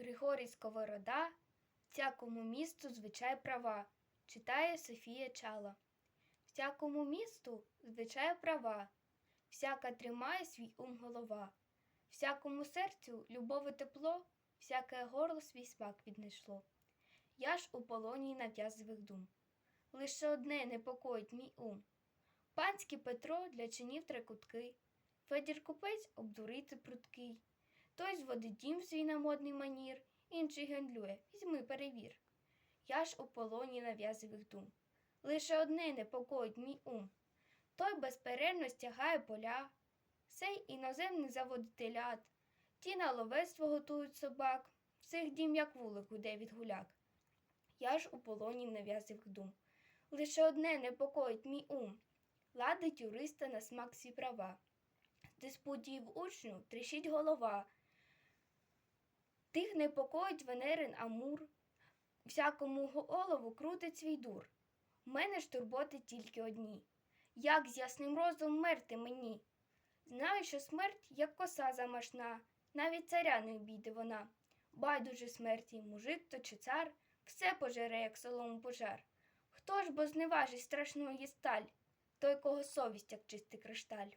Григорій Сковорода, всякому місту звичай права, читає Софія Чала. Всякому місту звичай права, всяка тримає свій ум голова, всякому серцю любові тепло, всяке горло свій смак віднайшло. Я ж у полоні нав'язливих дум. Лише одне непокоїть мій ум. Панський Петро для чинів трикутки, Федір купець обдурити пруткий. Той зводить дім свій на модний манір, інший гендлює, візьми перевір. Я ж у полоні нав'язливих дум. Лише одне непокоїть мій ум. Той безперервно стягає поля, сей іноземний заводить телят, ті на ловецтво готують собак, всіх дім, як вулик гуде від гуляк. Я ж у полоні нав'язливих дум. Лише одне непокоїть мій ум. Ладить юриста на смак всі права. З диспутів учню тріщить голова. Тих непокоїть Венерин Амур, всякому голову крутить свій дур. У мене ж турботи тільки одні. Як з ясним розумом мерти мені? Знаю, що смерть, як коса замашна, навіть царя не обійде вона. Байдуже смерті, мужик то чи цар, все пожере, як солому пожар. Хто ж бо зневажить страшної сталь, той, кого совість, як чистий кришталь.